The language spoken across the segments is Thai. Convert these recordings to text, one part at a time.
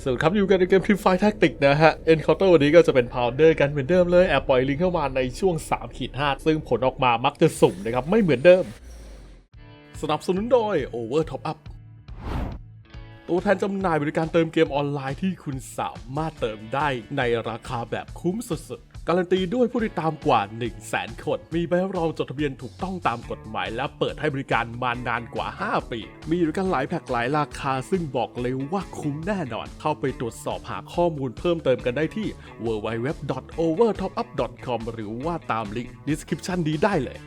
สวัสดีครับอยู่กันในเกมทีมไฟแท็กติกนะฮะ Encounter วันนี้ก็จะเป็นพาวเดอร์กันเหมือนเดิมเลย แอบปล่อยลิงเข้ามาในช่วง3ขีด5ซึ่งผลออกมามักจะสุ่มนะครับ ไม่เหมือนเดิม สนับสนุนโดย Over Top Up ตัวแทนจำหน่ายบริการเติมเกมออนไลน์ที่คุณสามารถเติมได้ในราคาแบบคุ้มสุดๆ การันตีด้วยผู้ติดตามกว่า 1 0 0 0 0แสนคน มีใบรับรองจดทะเบียนถูกต้องตามกฎหมาย และเปิดให้บริการมานานกว่า 5 ปี มีอยู่กันหลายแพ็กหลายราคา ซึ่งบอกเลยว่าคุ้มแน่นอน เข้าไปตรวจสอบหาข้อมูลเพิ่มเติมกันได้ที่ www.overtopup.com หรือว่าตามลิงก์ description นี้ได้เลย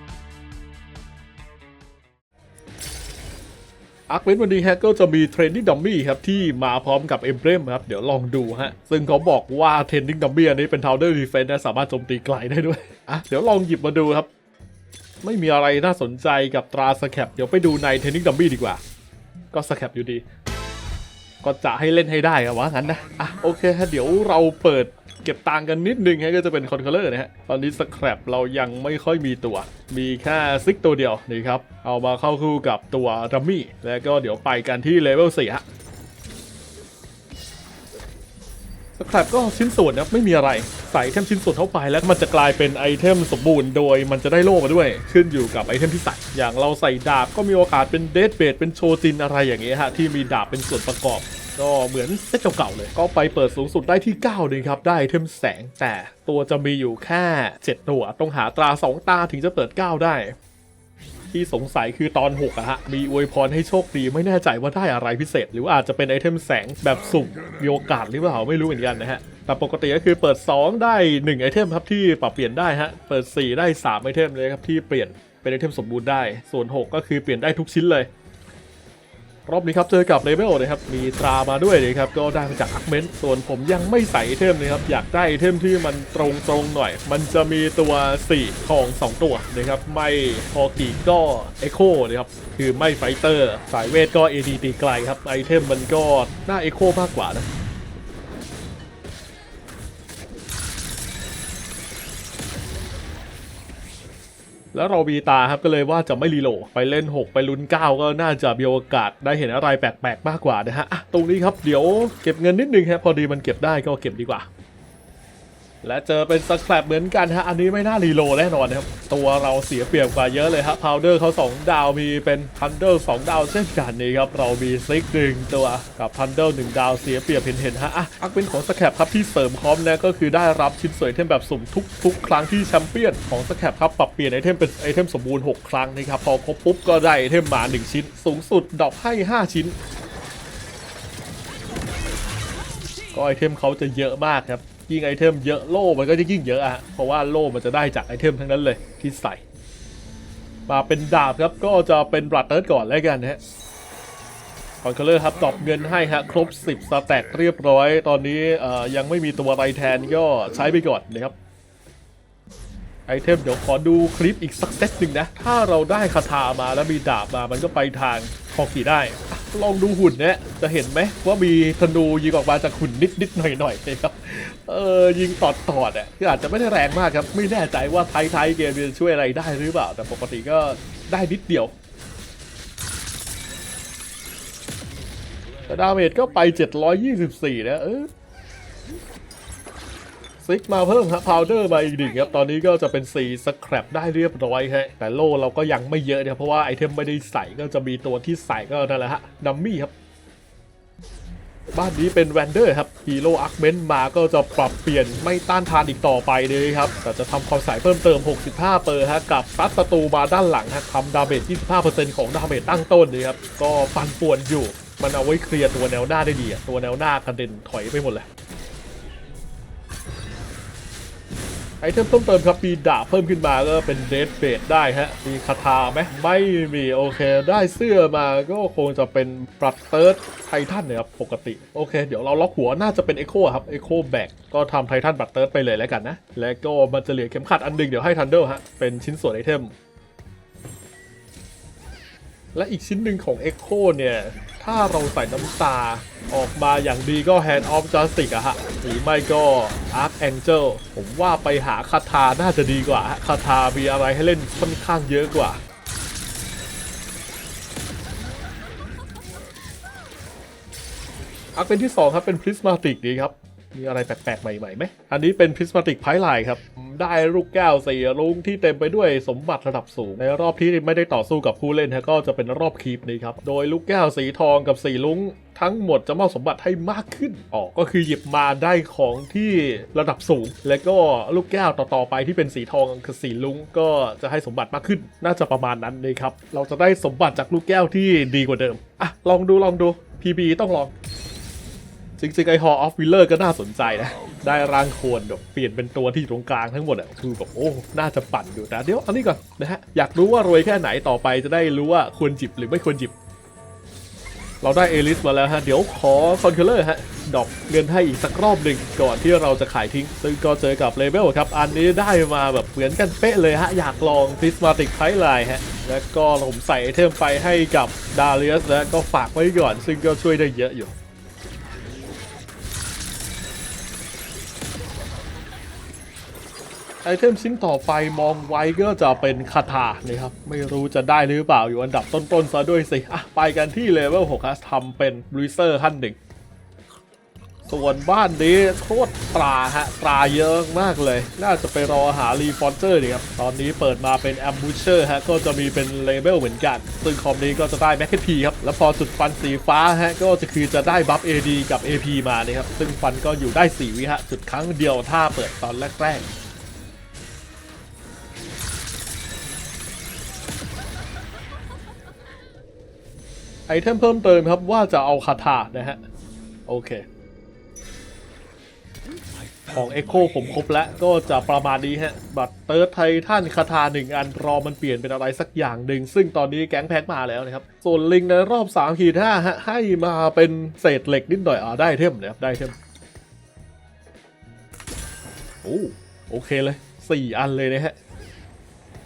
อาร์คเวนวันนี้ฮะก็จะมีเทรนดิ้งดัมมี่ครับที่มาพร้อมกับเอมเบรมครับ เดี๋ยวลองดูฮะ ซึ่งเขาบอกว่าเทรนดิ้งดัมมี่อันนี้เป็นทาวเดอร์ดีเฟนนะสามารถโจมตีไกลได้ด้วย อะ เดี๋ยวลองหยิบมาดูครับ ไม่มีอะไรน่าสนใจกับตราสแคปเดี๋ยวไปดูในเทรนดิ้งดัมมี่ดีกว่า ก็สแคปอยู่ดี ก็จะให้เล่นให้ได้อะว่างั้นนะอะโอเคฮะเดี๋ยวเราเปิด เก็บตังกันนิดนึงฮะก็จะเป็นคอนเคอร์เลอร์นะฮะ ตอนนี้สแครปเรายังไม่ค่อยมีตัว มีแค่ซิกตัวเดียวนี่ครับ เอามาเข้าคู่กับตัวดัมมี่ แล้วก็เดี๋ยวไปกันที่เลเวล4ฮะสแครปก็ชิ้นส่วนนะไม่มีอะไร ใส่ไอเทมชิ้นส่วนเข้าไปแล้วมันจะกลายเป็นไอเทมสมบูรณ์โดยมันจะได้โล่มาด้วย ขึ้นอยู่กับไอเทมที่ใส่อย่างเราใส่ดาบก็มีโอกาสเป็นเดดเบดเป็นโชจินอะไรอย่างเงี้ยฮะที่มีดาบเป็นส่วนประกอบ ก็เหมือนเซตเก่าๆเลย ก็ไปเปิดสูงสุดได้ที่9เลยครับ ได้เทมแสงแต่ตัวจะมีอยู่แค่7ตัวต้องหาตรา 2 ตาถึงจะเปิด 9 ได้ ที่สงสัยคือตอน6อะฮะ มีอวยพรให้โชคดีไม่แน่ใจว่าได้อะไรพิเศษ หรือว่าอาจจะเป็นไอเทมแสงแบบสุ่มมีโอกาสหรือเปล่าไม่รู้เหมือนกันนะฮะแต่ปกติก็คือเปิด 2 ได้ 1 ไอเทมครับที่ปรับเปลี่ยนได้ฮะ เปิด 4 ได้ 3 ไอเทมเลยครับที่เปลี่ยนเป็นไอเทมสมบูรณ์ได้ ส่วน 6 ก็คือเปลี่ยนได้ทุกชิ้นเลย รอบนี้ครับเจอกับเลเวลนะครับมีตรามาด้วยนะครับก็ได้มาจากอักเมนส่วนผมยังไม่ใส่เทมนะครับอยากได้เทมที่มันตรงๆหน่อย มันจะมีตัว 4 ของ 2 ตัวนะครับไม่พอกีก็เอโคนะครับคือไม่ไฟเตอร์ สายเวทก็ AD ตีไกลครับไอเทมมันก็น่าเอโคมากกว่านะ แล้วเรามีตาครับก็เลยว่าจะไม่รีโหลดไปเล่น 6 ไปลุ้น 9 ก็น่าจะมีโอกาสได้เห็นอะไรแปลกๆมากกว่านะฮะอะตรงนี้ครับเดี๋ยวเก็บเงินนิดนึงครับพอดีมันเก็บได้ก็เก็บดีกว่า และเจอเป็นสแครปเหมือนกันฮะ อันนี้ไม่น่ารีโลแน่นอนนะครับ ตัวเราเสียเปรียบกว่าเยอะเลยฮะพาวเดอร์เขา 2 ดาวมีเป็นพันเดอร์2ดาวเช่นกันนี่ครับ เรามีซิกหนึ่งตัวกับพันเดอร์หนึ่งดาวเสียเปรียบเห็นเห็นฮะอะอักเป็นของสแครปครับที่เสริมคอมนะก็คือได้รับชิ้นสวนไอเทมแบบสุ่มทุกทุกครั้งที่แชมเปี้ยนของสแครปครับปรับเปลี่ยนไอเทมเป็นไอเทมสมบูรณ์ 6 ครั้งนะครับพอครบปุ๊บก็ได้ไอเทมมา 1 ชิ้น สูงสุดดอปให้ 5 ชิ้น ก็ไอเทมเขาจะเยอะมากครับ ยิ่งไอเทมเยอะโล่มันก็จะยิ่งเยอะอะเพราะว่าโล่มันจะได้จากไอเทมทั้งนั้นเลยที่ใส่ มาเป็นดาบครับก็จะเป็นบลัดเติร์ดก่อนแล้วกันนะฮะคอนเคอร์เลอร์ครับตอบเงินให้ฮะครบ 10 สแต็กเรียบร้อย ตอนนี้ยังไม่มีตัวอะไรแทนก็ใช้ไปก่อนนะครับ ไอเทมเดี๋ยวขอดูคลิปอีกสักเซตหนึ่งนะ ถ้าเราได้คาถามาแล้วมีดาบมามันก็ไปทางคอกี่ได้ ลองดูหุ่นเนี่ยจะเห็นไหมว่ามีธนูยิงออกมาจากหุ่นนิดนิดหน่อยหน่อยนะครับ เออยิงตอดตอดอะคืออาจจะไม่ได้แรงมากครับ ไม่แน่ใจว่าไทยไทยๆเกมจะช่วยอะไรได้หรือเปล่า แต่ปกติก็ได้นิดเดียวแต่ดาเมจก็ไป 724 นะเออ ซิกมาเพิ่มครับพาวเดอร์มาอีกหนึ่งครับ ตอนนี้ก็จะเป็น4สแครปได้เรียบร้อยฮะแต่โล่เราก็ยังไม่เยอะเนี่ยเพราะว่าไอเทมไม่ได้ใส่ก็จะมีตัวที่ใส่ก็นั่นแหละฮะดัมมี่ครับ บ้านนี้เป็นแวนเดอร์ครับฮีโร่อาร์คเมนมาก็จะปรับเปลี่ยนไม่ต้านทานอีกต่อไปเลยครับ แต่จะทำความใส่เพิ่มเติม 65 เปอร์ฮะกับซัดศัตรูมาด้านหลังฮะทำดาเมจ 25%ของดาเมจตั้งต้นเลยครับก็ปั่นป่วนอยู่ มันเอาไว้เคลียร์ตัวแนวหน้าได้ดีอะตัวแนวหน้ากระเด็นถอยไปหมดเลย ไอเทมเพิ่มเติมครับมีดาบเพิ่มขึ้นมาก็เป็นเดดเบดได้ฮะ มีคาถาไหมไม่มีโอเค ได้เสื้อมาก็คงจะเป็นปรัดเติร์ดไททันเนี่ยครับปกติ โอเค เดี๋ยวเราล็อกหัวน่าจะเป็นเอโคครับเอโคแบกก็ทำไททันบัตเติร์ดไปเลยแล้วกันนะ และก็มันจะเหลือเข็มขัดอันหนึ่งเดี๋ยวให้ทันเดอร์ฮะ เป็นชิ้นส่วนไอเทม และอีกชิ้นหนึ่งของ Echo เนี่ย ถ้าเราใส่น้ำตาออกมาอย่างดีก็ Hand of Justice อะฮะ หรือไม่ก็ Archangel ผมว่าไปหาคาถาน่าจะดีกว่าฮะคาถามีอะไรให้เล่นค่อนข้างเยอะกว่าอักเป็นที่ 2 ครับ เป็นพริสมาติกดีครับ มีอะไรแปลกๆใหม่ๆไหม อันนี้เป็นพริสมาติกไพไลน์ครับ ได้ลูกแก้วสี่ลุงที่เต็มไปด้วยสมบัติระดับสูง ในรอบที่ไม่ได้ต่อสู้กับผู้เล่นฮะก็จะเป็นรอบคีปนี้ครับ โดยลูกแก้วสีทองกับสีลุงทั้งหมดจะมอบสมบัติให้มากขึ้นอ๋อก็คือหยิบมาได้ของที่ระดับสูง และก็ลูกแก้วต่อๆไปที่เป็นสีทองกับสีลุงก็จะให้สมบัติมากขึ้น น่าจะประมาณนั้นเลยครับ เราจะได้สมบัติจากลูกแก้วที่ดีกว่าเดิม อะ ลองดูลองดู PB ต้องลอง จริงๆไอ Hall of Wheeler ก็น่าสนใจนะ ได้ร่างโคลนแบบเปลี่ยนเป็นตัวที่อยู่ตรงกลางทั้งหมดอะคือแบบโอ้น่าจะปั่นอยู่แต่เดี๋ยวเอันนี้ก่อนนะฮะอยากรู้ว่ารวยแค่ไหนต่อไปจะได้รู้ว่าควรจิบหรือไม่ควรจิบ เราได้เอลิสมาแล้วฮะเดี๋ยวขอคอนเคเลอร์ฮะดอปเงินให้อีกสักรอบหนึ่งก่อนที่เราจะขายทิ้ง ซึ่งก็เจอกับเลเวลครับ อันนี้ได้มาแบบเหมือนกันเป๊ะเลยฮะ อยากลองพิสมาติกไพไลน์ฮะ แล้วก็ผมใส่ไอเทมไปให้กับดาเลียสแล้วก็ฝากไว้ก่อน ซึ่งก็ช่วยได้เยอะอยู่ ไอเทมชิ้นต่อไปมองไว้ก็จะเป็นคาถานะครับ ไม่รู้จะได้หรือเปล่าอยู่อันดับต้นๆซะด้วยสิ อะ ไปกันที่เลเวล6ครับทำเป็นบริเซอร์ขั้นหนึ่งส่วนบ้านนี้โคตรตราฮะ ตราเยอะมากเลย น่าจะไปรอหารีฟอนเจอร์ดีครับ ตอนนี้เปิดมาเป็นแอมบูเชอร์ฮะ ก็จะมีเป็นเลเวลเหมือนกัน ซึ่งคอมนี้ก็จะได้แม็กพีครับ แล้วพอจุดฟันสีฟ้าฮะ ก็จะคือจะได้บัฟ AD กับ AP มานะครับ ซึ่งฟันก็อยู่ได้4วิฮะ จุดครั้งเดียวถ้าเปิดตอนแรกๆ ไอเทมเพิ่มเติมครับว่าจะเอาคาถานะฮะ โอเค ของ Echo ผมครบแล้วก็จะประมาณนี้ฮะ บัตรเติร์ดไททันคาถาหนึ่งอันรอมันเปลี่ยนเป็นอะไรสักอย่างหนึ่ง ซึ่งตอนนี้แก๊งแพ็กมาแล้วนะครับ ส่วนลิงในรอบ3ขีดห้าฮะ ให้มาเป็นเศษเหล็กนิดหน่อยอ่าได้เทมนะครับ ได้เทมโอ้โอเคเลย 4 อันเลยนะฮะ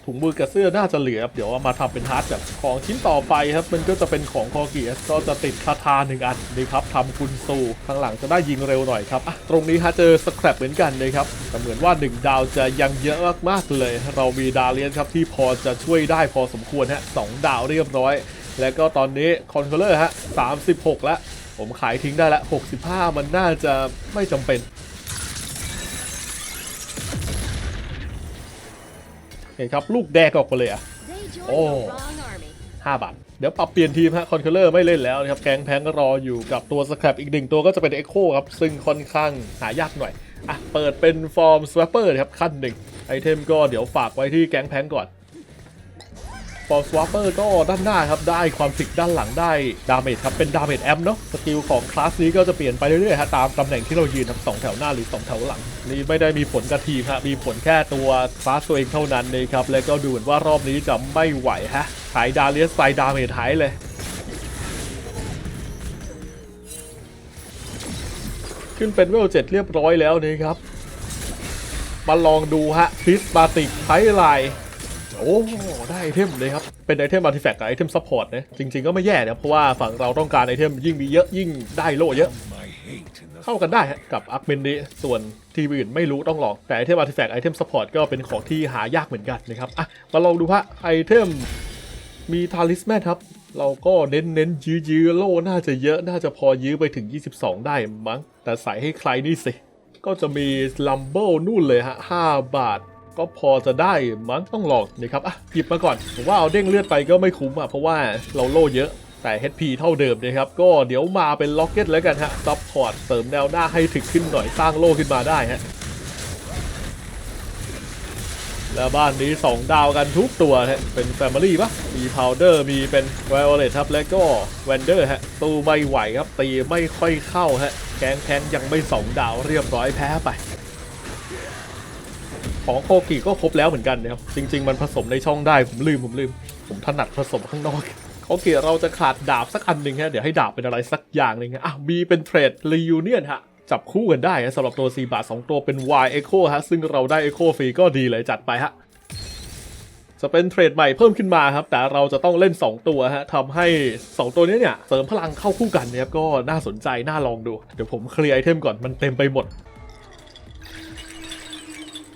ถุงมือกับเสื้อน่าจะเหลือ เดี๋ยวเอามาทำเป็นฮาร์ดแบบของชิ้นต่อไปครับ มันก็จะเป็นของคอเกียสก็จะติดคาทาหนึ่งอันนี่ครับทำคุณซูข้างหลังจะได้ยิงเร็วหน่อยครับตรงนี้ฮะเจอสแครปเหมือนกันเลยครับแต่เหมือนว่า 1 ดาวจะยังเยอะมากๆเลย เรามีดาเลียนครับที่พอจะช่วยได้พอสมควรฮะสองดาวเรียบร้อย แล้วก็ตอนนี้คอนโทรลเลอร์ฮะ36 แล้วผมขายทิ้งได้ละ65 มันน่าจะไม่จำเป็น เห็นครับลูกแดกออกไปเลยอะ They joined Oh. the wrong army. 5บาทเดี๋ยวปรับเปลี่ยนทีมฮะคอนเคอร์เลอร์ไม่เล่นแล้วนะครับแกงแพงก็รออยู่กับตัวสแครปอีกหนึ่งตัวก็จะเป็น Echo ครับ ซึ่งค่อนข้างหายากหน่อยอะเปิดเป็นฟอร์มสว a ปเปอร์ครับขั้นหนึ่งไอเทมก็เดี๋ยวฝากไว้ที่แกงแพงก่อน ฟอร์สว a ปเปอร์ก็ด้านหน้าครับได้ความสิกด้านหลังได้ดาเมจครับเป็นดาเมจแอมเนาะสกิลของคลาสนี้ก็จะเปลี่ยนไปเรื่อยๆฮะตามตำแหน่งที่เรายืนครับสองแถวหน้าหรือสองแถวหลังนี่ไม่ได้มีผลกับทีมฮะมีผลแค่ตัวคลาสตัวเองเท่านั้นนะครับแล้วก็ดูเหมือนว่ารอบนี้จะไม่ไหวฮะหายดาเลียสไซดาเมจหายเลยขึ้นเป็นเวลเจ็ดเรียบร้อยแล้วนี่ครับ มาลองดูฮะคริสบาติกไฮไลท์ โอ้ได้ไอเทมเลยครับ เป็นไอเทมอาร์ติแฟกต์กับไอเทมซัพพอร์ตนะจริง ๆก็ไม่แย่นะเพราะว่าฝั่งเราต้องการไอเทมยิ่งมีเยอะยิ่งได้โล่เยอะ เข้ากันได้กับอาร์คเมนนี้ส่วนทีมอื่นไม่รู้ต้องลอง แต่ไอเทมอาร์ติแฟกต์ไอเทมซัพพอร์ตก็เป็นของที่หายากเหมือนกันนะครับอะมาลองดูฮะไอเทมมีทาลิสแมนครับเราก็เน้นเน้นยื้อยื้อโล่น่าจะเยอะน่าจะพอยื้อไปถึง 22 ได้มั้ง แต่ใส่ให้ใครนี่สิ ก็จะมีลัมเบิลนู่นเลยฮะ 5 บาท ก็พอจะได้มั้งต้องลองนะครับอะหยิบมาก่อน ผมว่าเอาเด้งเลือดไปก็ไม่คุ้มอะเพราะว่าเราโล่เยอะแต่ HP เท่าเดิมนะครับ ก็เดี๋ยวมาเป็นล็อกเก็ตแล้วกันฮะซัพพอร์ตเสริมแนวหน้าให้ถึกขึ้นหน่อยสร้างโล่ขึ้นมาได้ฮะแล้วบ้านนี้ 2 ดาวกันทุกตัวฮะเป็น Family ปะมีพาวเดอร์มีเป็น Violet ครับ แล้วก็แวนเดอร์ฮะตู้ไม่ไหวครับ ตีไม่ค่อยเข้าฮะแกงแพงยังไม่ 2 ดาวเรียบร้อยแพ้ไป ของโคกิก็ครบแล้วเหมือนกันนะครับจริง ๆ มันผสมในช่องได้ผมลืมผมลืม ผมถนัดผสมข้างนอกโอเคเราจะขาดดาบสักอันหนึ่งฮะเดี๋ยวให้ดาบเป็นอะไรสักอย่างหนึ่งฮะอะมีเป็นเทรดรียูเนียนฮะจับคู่กันได้สำหรับตัว 4 บาท 2 ตัวเป็น Y Echo ฮะซึ่งเราได้ Echo ฟรีก็ดีเลยจัดไปฮะจะเป็นเทรดใหม่เพิ่มขึ้นมาครับ แต่เราจะต้องเล่น 2 ตัวฮะทำให้ 2 ตัวนี้เนี่ยเสริมพลังเข้าคู่กันนะครับก็น่าสนใจน่าลองดู เดี๋ยวผมเคลียร์ไอเทมก่อนมันเต็มไปหมด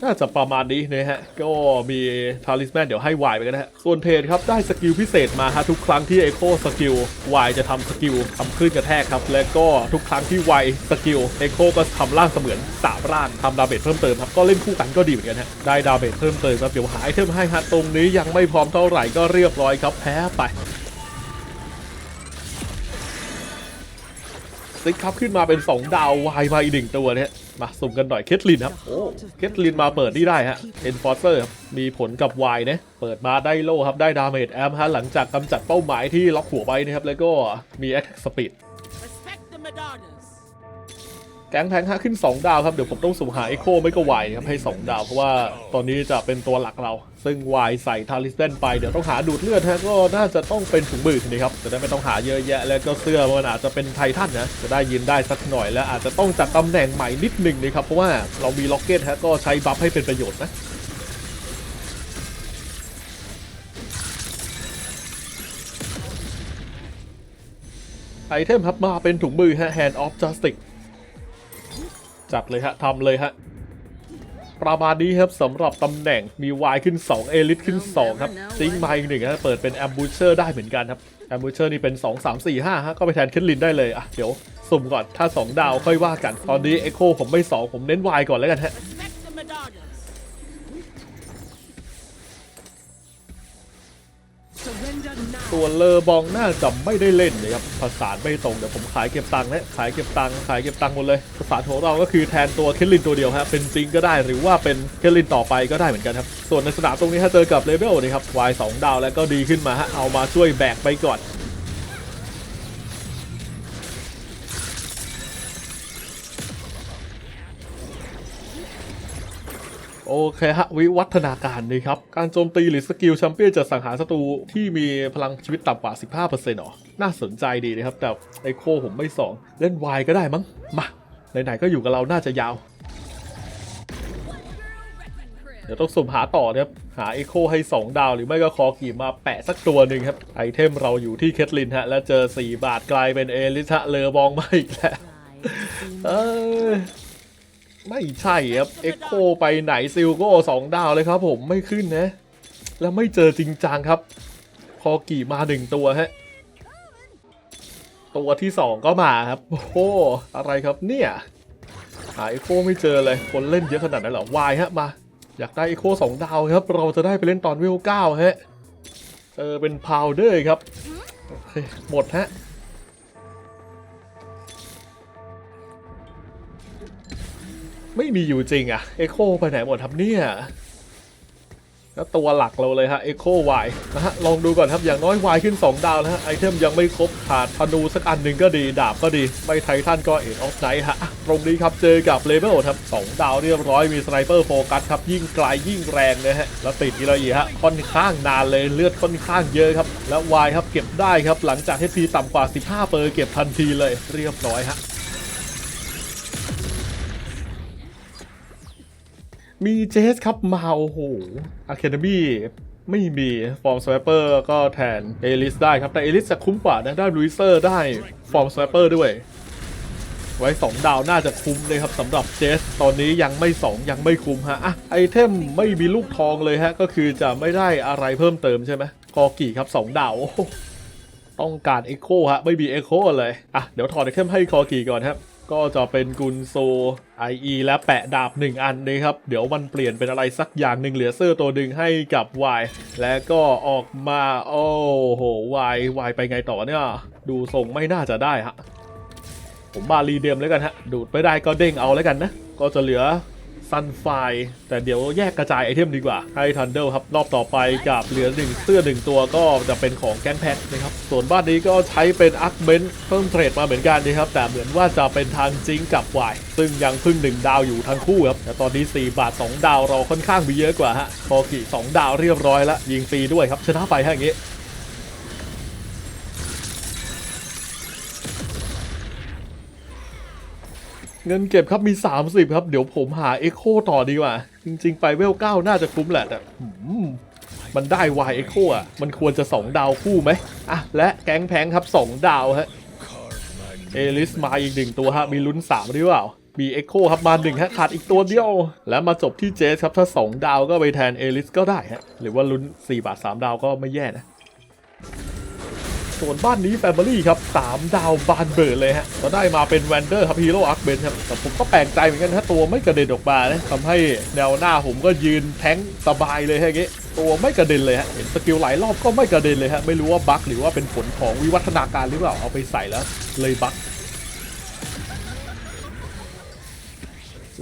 น่าจะประมาณนี้นะฮะ ก็มีทาริสแมนเดี๋ยวให้วายไปกันนะฮะ ส่วนเทรดครับได้สกิลพิเศษมาฮะทุกครั้งที่เอโคสกิลวายจะทำสกิลทำคลื่นกระแทกครับ และก็ทุกครั้งที่วายสกิลเอโคก็ทำร่างเสมือนสามร่างทำดาเมจเพิ่มเติมครับ ก็เล่นคู่กันก็ดีเหมือนกันฮะ ได้ดาเมจเพิ่มเติมครับ เดี๋ยวหาไอเทมให้ฮะตรงนี้ยังไม่พร้อมเท่าไหร่ก็เรียบร้อยครับแพ้ไป ซิกครับขึ้นมาเป็น 2 ดาววายมาอีกหนึ่งตัวเนี่ยมาสุ่มกันหน่อยเคทลินครับโอ้เคทลินมาเปิดนี่ได้ฮะเอ็นฟอร์เซอร์มีผลกับวายนะเปิดมาได้โล่ครับได้ดาเมจแอมฮะหลังจากกำจัดเป้าหมายที่ล็อกหัวไปนะครับแล้วก็มีแอคสปีด Respect the Madonna แก๊งแพงฮะขึ้น 2 ดาวครับเดี๋ยวผมต้องสุ่มหาเอ็โคไม่ก็วครับให้ 2 ดาว เพราะว่าตอนนี้จะเป็นตัวหลักเรา ซึ่งวายใส่ทาริสเดนไปเดี๋ยวต้องหาดูดเลือดฮะก็น่าจะต้องเป็นถุงมือนะครับจะได้ไม่ต้องหาเยอะแยะ แล้วก็เสื้อมันอาจจะเป็นไททันนะจะได้ยินได้สักหน่อยแล้วอาจจะต้องจัดตำแหน่งใหม่นิดหนึ่งนะครับเพราะว่าเรามีล็อกเก็ตฮะก็ใช้บัฟให้เป็นประโยชน์นะไอเทมครับมาเป็นถุงมือฮะ Hand of Justice จัดเลยฮะทำเลยฮะประมาณนี้ครับสำหรับตำแหน่งมีวายขึ้น 2 เอลิทขึ้น 2 ครับซิงไมาอีกหนึ่งฮะเปิดเป็นแอมบูเชอร์ได้เหมือนกันครับแอมบูเชอร์นี่เป็น 2 3 4 5ฮะก็ไปแทนเคทลินได้เลยอะเดี๋ยวสุ่มก่อนถ้า 2 ดาวค่อยว่ากัน ตอนนี้เอ็โคผมไม่ 2 ผมเน้นวายก่อนแล้วกันฮะ ส่วนเลอบองน่าจะไม่ได้เล่นนะครับภาษานไม่ตรงเดี๋ยวผมขายเก็บตังค์นะขายเก็บตังค์ขายเก็บตังค์หมดเลยภาษานของเราก็คือแทนตัวเคทลินตัวเดียวฮะเป็นซิงก็ได้หรือว่าเป็นเคทลินต่อไปก็ได้เหมือนกันครับส่วนในสนามตรงนี้ถ้าเจอกับเลเวลนะครับวายสองดาวแล้วก็ดีขึ้นมาฮะเอามาช่วยแบกไปก่อน โอเคฮะ วิวัฒนาการดีครับ การโจมตีหรือสกิลแชมเปี้ยนจะสังหารศัตรูที่มีพลังชีวิตต่ำกว่า 15%หรอ น่าสนใจดีนะครับ แต่ไอโคผมไม่สอง เล่นวายก็ได้มั้ง มา ไหนๆก็อยู่กับเราน่าจะยาว เดี๋ยวต้องสุ่มหาต่อนะครับ หาไอโคให้ 2 ดาวหรือไม่ก็คอขี่มาแปะสักตัวหนึ่งครับ ไอเทมเราอยู่ที่เคทลินฮะ แล้วเจอ 4 บาทกลายเป็นเอลิทะเลอบองมาอีกแล้วเออ ไม่ใช่ครับเอ็กโคไปไหนซิลโก้สองดาวเลยครับผมไม่ขึ้นนะ แล้วไม่เจอจริงจังครับ พอกี่มาหนึ่งตัวฮะ ตัวที่สองก็มาครับ โอ้โหอะไรครับเนี่ย หาเอ็กโคไม่เจอเลย คนเล่นเยอะขนาดนั้นเหรอวายฮะมา อยากได้เอ็กโคสองดาวครับ เราจะได้ไปเล่นตอนเวลเก้าฮะ เออเป็นพาวเดอร์ครับโอเคหมดฮะ ไม่มีอยู่จริงอะเอโคไปไหนหมดครับเนี่ยแล้วตัวหลักเราเลยฮะเอโควายนะฮะลองดูก่อนครับอย่างน้อยวายขึ้น 2 ดาวแล้วฮะไอเทมยังไม่ครบขาดธนูสักอันหนึ่งก็ดีดาบก็ดีไม่ไททันก็เอ็ดออฟไนท์ฮะตรงนี้ครับเจอกับเลเวลครับ2ดาวเรียบร้อยมีสไนเปอร์โฟกัสครับยิ่งไกลยิ่งแรงนะฮะแล้วติดอีกแล้วอีฮะค่อนข้างนานเลยเลือดค่อนข้างเยอะครับแล้ววายครับเก็บได้ครับหลังจากให้พีต่ำกว่า 15 เปอร์เก็บทันทีเลยเรียบร้อยฮะ มีเจสครับมาโอ้โหอะคาเดมี่ไม่มีฟอร์มสไ i เปอร์ก็แทนเอลิสได้ครับ แต่เอลิสจะคุ้มกว่านะได้ลุยเซอร์ได้ฟอร์มสไ i เปอร์ด้วย ไว้ 2 ดาวน่าจะคุ้มเลยครับสำหรับเจส ตอนนี้ยังไม่ 2 ยังไม่คุ้มฮะอะไอเทมไม่มีลูกทองเลยฮะ ก็คือจะไม่ได้อะไรเพิ่มเติมใช่ไหมกอกี่ครับ 2 ดาวต้องการเอ็กโคฮะไม่มีเอ็กโคเลยอะเดี๋ยวถอดไอเทมให้คอกี่ก่อนครับ ก็จะเป็นกุนโซ IE และแปะดาบ 1 อันนะครับ เดี๋ยวมันเปลี่ยนเป็นอะไรสักอย่างหนึ่งเหลือเซอร์ตัวหนึ่งให้กับ Y และก็ออกมา โอ้โห Y Y ไปไงต่อเนี่ย ดูทรงไม่น่าจะได้ฮะ ผมมารีเดมแล้วกันฮะ ดูดไม่ได้ก็เด้งเอาแล้วกันนะ ก็จะเหลือ ซันไฟแต่เดี๋ยวแยกกระจายไอเทมดีกว่า ให้ทันเดิลครับ รอบต่อไปกับเหลือหนึ่งเสื้อหนึ่งตัวก็จะเป็นของแก๊งแพทนะครับ ส่วนบ้านนี้ก็ใช้เป็นอาร์คเบนเพิ่มเทรดมาเหมือนกันนะครับ แต่เหมือนว่าจะเป็นทางจิงกับวายซึ่งยังพึ่งหนึ่งดาวอยู่ทั้งคู่ครับแต่ตอนนี้ 4 บาท 2 ดาวเราค่อนข้างมีเยอะกว่าฮะพอกี่2ดาวเรียบร้อยแล้วยิงฟรีด้วยครับชนะไปฮะอย่างงี้ เงินเก็บครับมี 30 ครับ เดี๋ยวผมหาเอ็กโคต่อดีกว่า จริง ๆ ไปเวล9น่าจะคุ้มแหละแต่มันได้วายเอ็กโคอะ มันควรจะ 2 ดาวคู่ไหมอะ และแก๊งแพงครับ 2 ดาวฮะเอลิสมาอีกหนึ่งตัวฮะ มีลุ้น3หรือเปล่ามีเอ็กโคครับมาหนึ่งฮะขาดอีกตัวเดียว แล้วมาจบที่เจสครับ ถ้า 2 ดาวก็ไปแทนเอลิสก็ได้ฮะ หรือว่าลุ้น 4 บาท 3 ดาวก็ไม่แย่นะ ส่วนบ้านนี้แฟมิลี่ครับสามดาวบานเบิร์ดเลยฮะก็ได้มาเป็นแวนเดอร์ครับฮีโร่อาร์คเบนครับแต่ผมก็แปลกใจเหมือนกันถ้าตัวไม่กระเด็นออกมานะทำให้แนวหน้าผมก็ยืนแทงสบายเลยฮะอย่างงี้ตัวไม่กระเด็นเลยฮะเห็นสกิลหลายรอบก็ไม่กระเด็นเลยฮะไม่รู้ว่าบั๊กหรือว่าเป็นผลของวิวัฒนาการหรือเปล่าเอาไปใส่แล้วเลยบั๊ก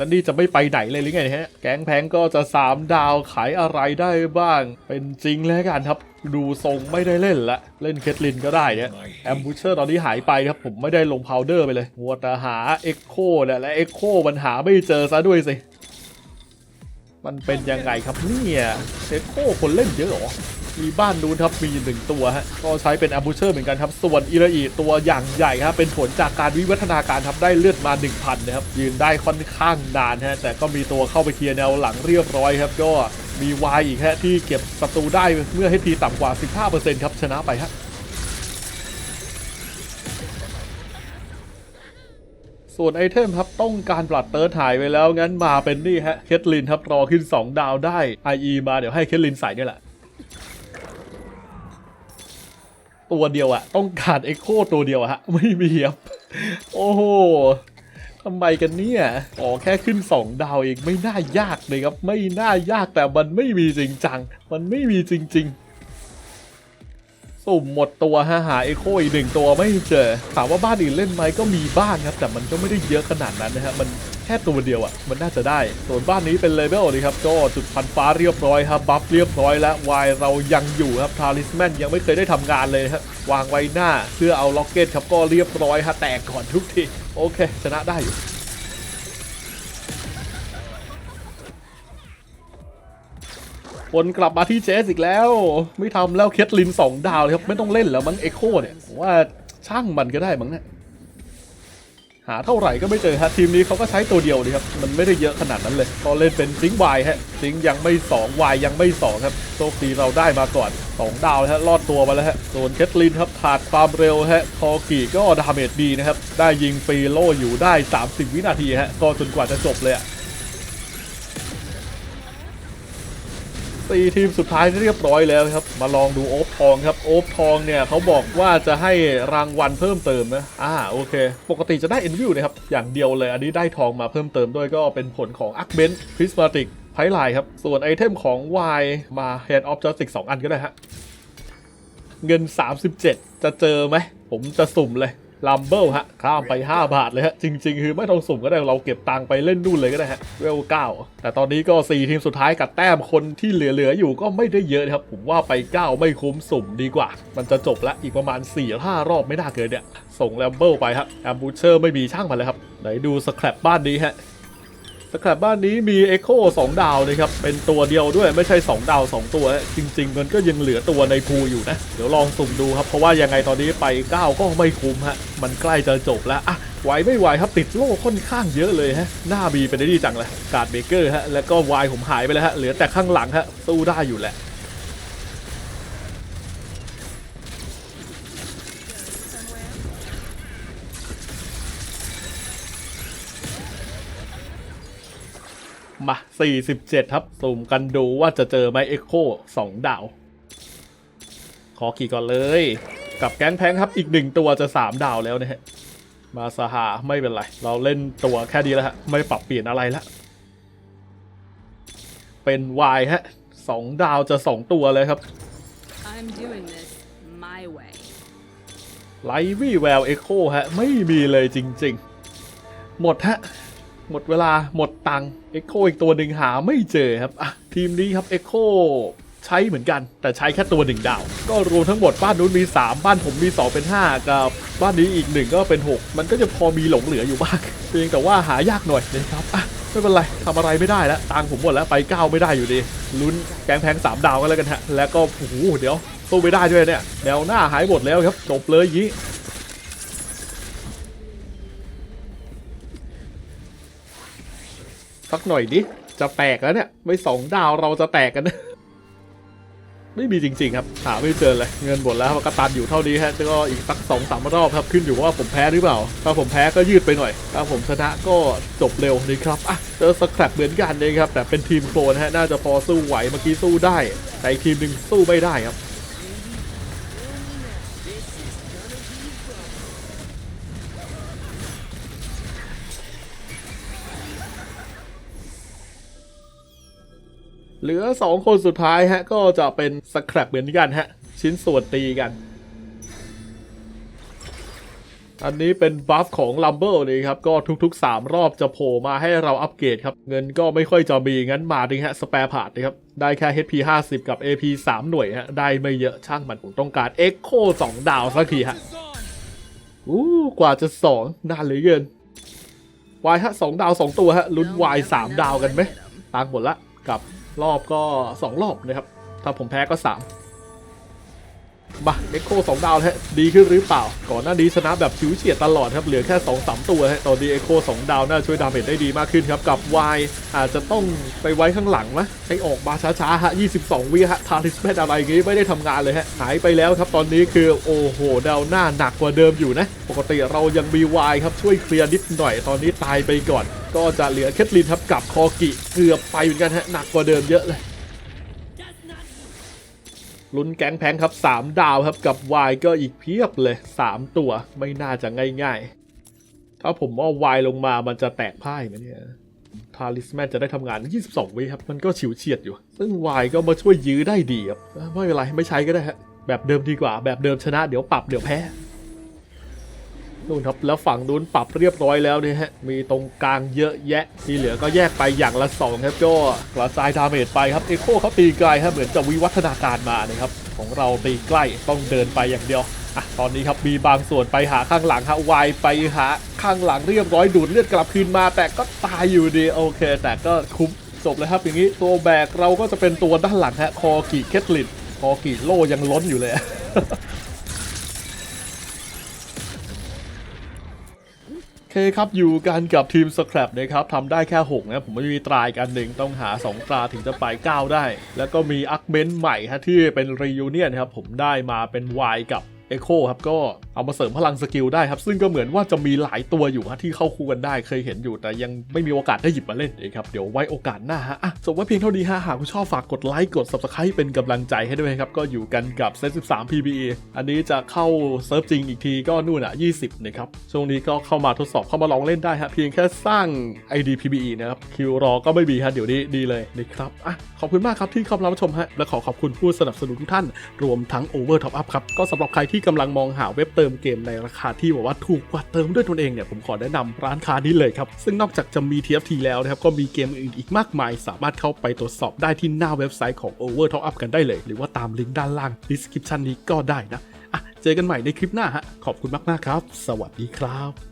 แล้วนี่จะไม่ไปไหนเลยหรือไงฮะ แก๊งแพงก็จะ 3 ดาวขายอะไรได้บ้าง เป็นจริงแล้วกันครับ ดูทรงไม่ได้เล่นละ เล่นเคทลินก็ได้เนี่ยแอมบูเชอร์ตอนนี้หายไปครับ ผมไม่ได้ลงพาวเดอร์ไปเลยมัวแต่หาเอ็กโคเนี่ยและเอ็กโคมันหาไม่เจอซะด้วยสิ มันเป็นยังไงครับเนี่ยเอ็กโคคนเล่นเยอะหรอ มีบ้านนู้นครับมีหนึ่งตัวฮะก็ใช้เป็นแอมบูเชอร์เหมือนกันครับส่วนอิราอีตัวอย่างใหญ่ครับเป็นผลจากการวิวัฒนาการครับได้เลือดมา 1,000 นะครับ ยืนได้ค่อนข้างนานฮะแต่ก็มีตัวเข้าไปเคลียร์แนวหลังเรียบร้อยครับก็มีวายอีกฮะที่เก็บศัตรูได้เมื่อให้ทีต่ำกว่า 15%ครับชนะไปฮะส่วนไอเทมครับต้องการปลัดเติร์ดหายไปแล้วงั้นมาเป็นนี่ฮะเคทลินครับรอขึ้น 2 ดาวได้ IE มาเดี๋ยวให้เคทลินใส่นี่แหละ ตัวเดียวอะต้องการเอ็กโคตัวเดียวอะฮะไม่มีครับโอ้โหทำไมกันเนี่ยอ๋อแค่ขึ้น 2 ดาวเองไม่น่ายากเลยครับ ไม่น่ายากแต่มันไม่มีจริงจัง มันไม่มีจริง ๆ สุ่มหมดตัวฮะหาเอโคอีกหนึ่งตัวไม่เจอถามว่าบ้านอื่นเล่นไหมก็มีบ้างครับ แต่มันก็ไม่ได้เยอะขนาดนั้นนะฮะมันแค่ตัวเดียวอะ่ะ มันน่าจะได้ ส่วนบ้านนี้เป็นเลเวลเลยครับก็จุดพันฟ้าเรียบร้อยครับบัฟเรียบร้อยแล้ววายเรายังอยู่ครับทาริสแมนยังไม่เคยได้ทำงานเลยครับวางไว้หน้าเพื่อเอาล็อกเก็ตครับก็เรียบร้อยฮะแตกก่อนทุกทีโอเค ชนะได้อยู่ วนกลับมาที่เจสอีกแล้ว ไม่ทำแล้วเคทลินสองดาวเลยครับ ไม่ต้องเล่นแล้วมั้งเอ็กโคเนี่ยผมว่าช่างมันก็ได้มั้งเนี่ยหาเท่าไหร่ก็ไม่เจอฮะทีมนี้เขาก็ใช้ตัวเดียวเลยครับ มันไม่ได้เยอะขนาดนั้นเลยก็เล่นเป็นซิงวายฮะซิงยังไม่สองวายยังไม่สองครับโชคดีเราได้มาก่อนสองดาวฮะรอดตัวมาแล้วฮะส่วนเคทลินครับขาดความเร็วฮะคอกีก็ดาเมจดีนะครับ ได้ยิงฟรีโลอยู่ได้ 30 วินาทีฮะก็จนกว่าจะจบเลยอะ สี่ทีมสุดท้ายเรียบร้อยแล้วครับ มาลองดูโอ๊บทองครับ โอ๊บทองเนี่ยเขาบอกว่าจะให้รางวัลเพิ่มเติมนะ อ่าโอเค ปกติจะได้เอ็นวิวนะครับ อย่างเดียวเลย อันนี้ได้ทองมาเพิ่มเติมด้วยก็เป็นผลของอักเบนคริสมาติกไพไลน์ครับ ส่วนไอเทมของ Y มา Hand of Justice 2 อันก็ได้ฮะ เงิน 37 จะเจอไหม ผมจะสุ่มเลย ลัมเบิลฮะ ข้ามไป 5 บาทเลยฮะ จริง ๆ คือไม่ต้องสุ่มก็ได้เราเก็บตังไปเล่นนู่นเลยก็ได้ฮะเวล9แต่ตอนนี้ก็ 4 ทีมสุดท้ายกับแต้มคนที่เหลือ ๆ อยู่ก็ไม่ได้เยอะนะครับ ผมว่าไป 9 ไม่คุ้มสุ่มดีกว่า มันจะจบละอีกประมาณ4-5รอบไม่น่าเกินเนี่ย ส่งแลมเบิลไปครับแอมบูเชอร์ไม่มีช่างมันเลยครับไหนดูสแครปบบ้านนี้ฮะ สครับบ้านนี้มีเอ็กโคสองดาวนะครับ เป็นตัวเดียวด้วยไม่ใช่ 2 ดาว 2 ตัว จริง ๆ มันก็ยังเหลือตัวในภูอยู่นะ เดี๋ยวลองสุ่มดูครับ เพราะว่ายังไงตอนนี้ไป 9 ก็ไม่คุ้มฮะ มันใกล้จะจบแล้วอะไหวไม่ไหวครับติดโล่ค่อนข้างเยอะเลยฮะ หน้าบีเป็นได้ดีจังเลยการ์ดเบเกอร์ฮะแล้วก็วายผมหายไปแล้วฮะเหลือแต่ข้างหลังฮะสู้ได้อยู่แหละ มา 47 ครับสุ่มกันดูว่าจะเจอไหมเอ็กโค2ดาว ขอขี่ก่อนเลย กับแก๊งแพงครับอีกหนึ่งตัวจะ 3 ดาวแล้วนะฮะ มาสหาไม่เป็นไร เราเล่นตัวแค่นี้แล้วฮะ ไม่ปรับเปลี่ยนอะไรแล้วเป็นวายฮะสองดาวจะ2ตัวเลยครับ I'm doing this my way. ไลวี่แววเอ็กโคฮะ ไม่มีเลยจริง ๆ หมดฮะ หมดเวลาหมดตังเอ็กโคอีกตัวหนึ่งหาไม่เจอครับทีมนี้ครับเอ็กโคใช้เหมือนกัน แต่ใช้แค่ตัวหนึ่งดาว ก็รวมทั้งหมดบ้านนู้นมี 3 บ้านผมมี 2 เป็น 5 กับบ้านนี้อีกหนึ่งก็เป็น 6 มันก็จะพอมีหลงเหลืออยู่บ้างเพียงแต่ว่าหายากหน่อยนะครับอะไม่เป็นไรทำอะไรไม่ได้แล้วตังผมหมดแล้วไป9ไม่ได้อยู่ดีลุ้นแกงแพง 3 ดาวกันแล้วกันฮะแล้วก็โอ้โหเดี๋ยวสู้ไม่ได้ด้วยเนี่ยแนวหน้าหายหมดแล้วครับจบเลยอย สักหน่อยดิ จะแตกแล้วเนี่ย ไม่สองดาวเราจะแตกกันนะไม่มีจริง ๆ ครับ หาไม่เจอเลย เงินหมดแล้วก็ตันอยู่เท่านี้ฮะก็อีกสักสองสามรอบครับ ขึ้นอยู่ว่าผมแพ้หรือเปล่า ถ้าผมแพ้ก็ยืดไปหน่อย ถ้าผมชนะก็จบเร็วนะครับ อะ เจอสแครปเหมือนกันนะครับ แต่เป็นทีมโคลนฮะ น่าจะพอสู้ไหว เมื่อกี้สู้ได้ แต่อีกทีมหนึ่งสู้ไม่ได้ครับ เหลือ 2 คนสุดท้ายฮะ ก็จะเป็นสครปเหมือนกันฮะ ชิ้นส่วนตีกัน อันนี้เป็นบัฟของลัมเบิลเลยครับ ก็ทุก ๆ 3 รอบจะโผล่มาให้เราอัปเกรดครับ เงินก็ไม่ค่อยจะมี งั้นมาดิฮะสแปร์พาร์ตนะครับ ได้แค่ HP 50 กับ AP 3 หน่วยฮะ ได้ไม่เยอะช่างมันผมต้องการ Echo 2 ดาวสักทีฮะอู้กว่าจะ 2นานเหลือเกิน Y ฮะ2ดาว 2 ตัวฮะลุ้น Y 3ดาวกันไหมตังหมดละกับ รอบก็ 2 รอบนะครับ ถ้าผมแพ้ก็ 3 มาเอ็กโคสองดาวแล้วฮะดีขึ้นหรือเปล่า ก่อนหน้านี้ชนะแบบผิวเฉียดตลอดครับเหลือแค่2 3ตัวฮะตอนนี้เอ็กโคสองดาวน่าช่วยดาเมจได้ดีมากขึ้นครับกับ Y อาจจะต้องไปไว้ข้างหลังนะให้ออกมาช้าๆฮะ22 วิฮะทาริสแมนอะไรอย่างงี้ไม่ได้ทำงานเลยฮะหายไปแล้วครับตอนนี้คือโอ้โหดาวหน้าหนักกว่าเดิมอยู่นะ ปกติเรายังมี Y ครับช่วยเคลียร์นิดหน่อยตอนนี้ตายไปก่อน ก็จะเหลือเคทลินครับกับคอกิเกือบไปเหมือนกันฮะหนักกว่าเดิมเยอะเลย ลุ้นแก๊งแพงครับ 3 ดาวครับกับวายก็อีกเพียบเลย 3 ตัวไม่น่าจะง่ายๆ ถ้าผมว่าวายลงมามันจะแตกพ่ายไหมเนี่ยทาริสแมนจะได้ทำงาน 22 วิครับ มันก็ฉิวเฉียดอยู่ ซึ่งวายก็มาช่วยยื้อได้ดีครับ ไม่เป็นไร ไม่ใช้ก็ได้ฮะแบบเดิมดีกว่าแบบเดิมชนะเดี๋ยวปรับเดี๋ยวแพ้ นู่นครับแล้วฝั่งนู้นปรับเรียบร้อยแล้วนี่ฮะมีตรงกลางเยอะแยะ ที่เหลือก็แยกไปอย่างละสองครับก็กระจายดาเมจไปครับเอโคเขาตีไกลครับเหมือนจะวิวัฒนาการมานะครับของเราตีใกล้ต้องเดินไปอย่างเดียวอะตอนนี้ครับมีบางส่วนไปหาข้างหลังฮะวายไปหาข้างหลังเรียบร้อยดูดเลือดกลับคืนมา แต่ก็ตายอยู่ดีโอเค แต่ก็คุ้มจบเลยครับอย่างนี้ตัวแบกเราก็จะเป็นตัวด้านหลังฮะคอกิเคทลินคอกิโลยังล้นอยู่เลย เคครับอยู่กันกับทีมสครับนะครับทำได้แค่ 6 นะ ผมไม่มีตรายกันหนึ่งต้องหา 2 ตราถึงจะไป 9 ได้ แล้วก็มีอักเมนต์ใหม่ฮะที่เป็นรียูเนียนครับ ผมได้มาเป็นวายกับ Echo ครับก็เอามาเสริมพลังสกิลได้ครับ ซึ่งก็เหมือนว่าจะมีหลายตัวอยู่ฮะที่เข้าคู่กันได้เคยเซตอยู่แต่ยังไม่มีโอกาสได้หยิบมาเล่นเองครับ เดี๋ยวไว้โอกาสหน้าฮะอะจบไว้เพียงเท่านี้ฮะหากคุณชอบฝากกดไลค์กด subscribe เป็นกำลังใจให้ด้วยครับ ก็อยู่กันกับเซต13 PBE อันนี้จะเข้าเซิร์ฟจริงอีกทีก็นู่นอะ 20 นะครับ ช่วงนี้ก็เข้ามาทดสอบเข้ามาลองเล่นได้ฮะเพียงแค่สร้าง ID PBE นะครับคิวรอก็ไม่มีฮะเดี๋ยวนี้ดีเลยนะครับอะขอบคุณมากครับที่เข้ามารับชมฮะและขอขอบคุณผู้สนับสนุนทุกท่าน รวมทั้ง Over Top Up ครับก็สำหรับใครที่กำลังมองหาเว็บเติมเกมในราคาที่บอกว่าถูกกว่าเติมด้วยตนเองเนี่ยผมขอแนะนำร้านค้านี้เลยครับ ซึ่งนอกจากจะมี TFT แล้วนะครับก็มีเกมอื่นอีกมากมาย สามารถเข้าไปตรวจสอบได้ที่หน้าเว็บไซต์ของ Over Top Up กันได้เลย หรือว่าตามลิงก์ด้านล่าง description นี้ก็ได้นะอะเจอกันใหม่ในคลิปหน้าฮะขอบคุณมากๆครับ สวัสดีครับ